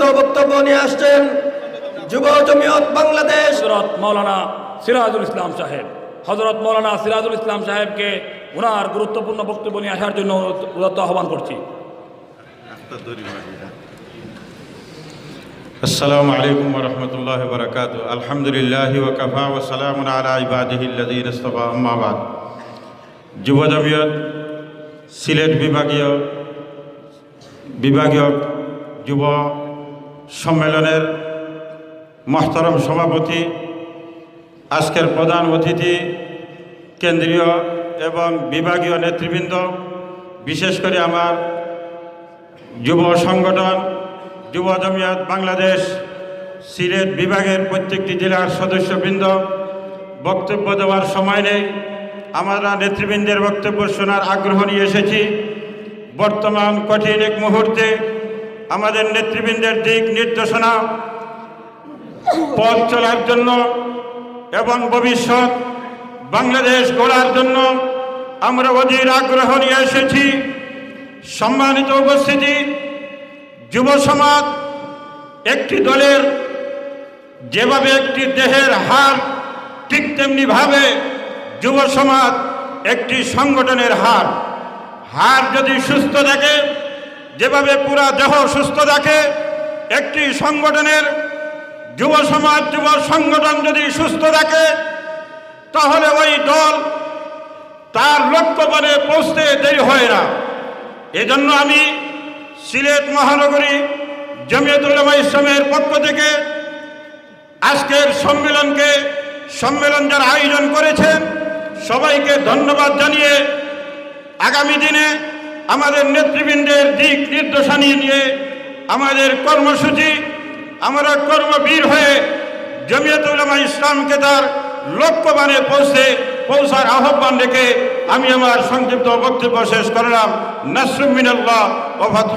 সংক্ষিপ্ত বক্তব্য নিয়ে আসছেন যুব জমিয়ত বাংলাদেশ। হজরত মৌলানা সিরাজুল ইসলাম সাহেব। হজরত মৌলানা সিরাজুল ইসলাম সাহেবকে ওনার গুরুত্বপূর্ণ বক্তব্য নিয়ে আসার জন্য আহ্বান করছি। আসসালামু আলাইকুম রহমতুল্লাহ বরকাত আলহামদুলিল্লাহ ওকফা ওসালাম আলাইবাদিহিল্লাদিনস্তফা আম্মাবাদ যুব জমিয়ত সিলেট বিভাগীয় বিভাগীয় যুব সম্মেলনের মহতরম সভাপতি, আজকের প্রধান অতিথি, কেন্দ্রীয় এবং বিভাগীয় নেতৃবৃন্দ, বিশেষ করে আমার যুব সংগঠন, যুব জমিয়ত বাংলাদেশ, সিলেট বিভাগের প্রত্যেকটি জেলার সদস্যবৃন্দ, বক্তব্য দেওয়ার সময় নেই। আমরা নেতৃবৃন্দের বক্তব্য শোনার আগ্রহ নিয়ে এসেছি। বর্তমান কঠিন এক মুহূর্তে আমাদের নেতৃবৃন্দের দিক নির্দেশনা, পথ চলার জন্য এবং ভবিষ্যৎ বাংলাদেশ গড়ার জন্য আমরা অধীর আগ্রহ নিয়ে এসেছি। সম্মানিত উপস্থিতি, যুব সমাজ একটি দলের যেভাবে একটি দেহের হার ঠিক তেমনিভাবে যুব সমাজ একটি সংগঠনের হার। হার যদি সুস্থ থাকে যেভাবে পুরা দেহ সুস্থ থাকে একটি সংগঠনের যুব সমাজ, যুব সংগঠন যদি সুস্থ থাকে তাহলে ওই দল তার লক্ষ্য লক্ষ্যপণে পৌঁছতে দেরি হয় না। এজন্য আমি সিলেট মহানগরী জমিয়তুল্লামা ইসলামের পক্ষ থেকে আজকের সম্মেলনকে সম্মেলন যারা আয়োজন করেছেন, সবাইকে ধন্যবাদ জানিয়ে আগামী দিনে আমাদের নেতৃবৃন্দের দিক নির্দেশনা নিয়ে আমাদের কর্মসূচি, আমরা কর্মবীর হয়ে জমিয়তুল্লামা ইসলামকে তার লক্ষ্যবানে পৌঁছে, পৌঁছার আহ্বান রেখে আমি আমার সংক্ষিপ্ত বক্তব্য শেষ করলাম। নাসরুমিনাল্লাহ অভাত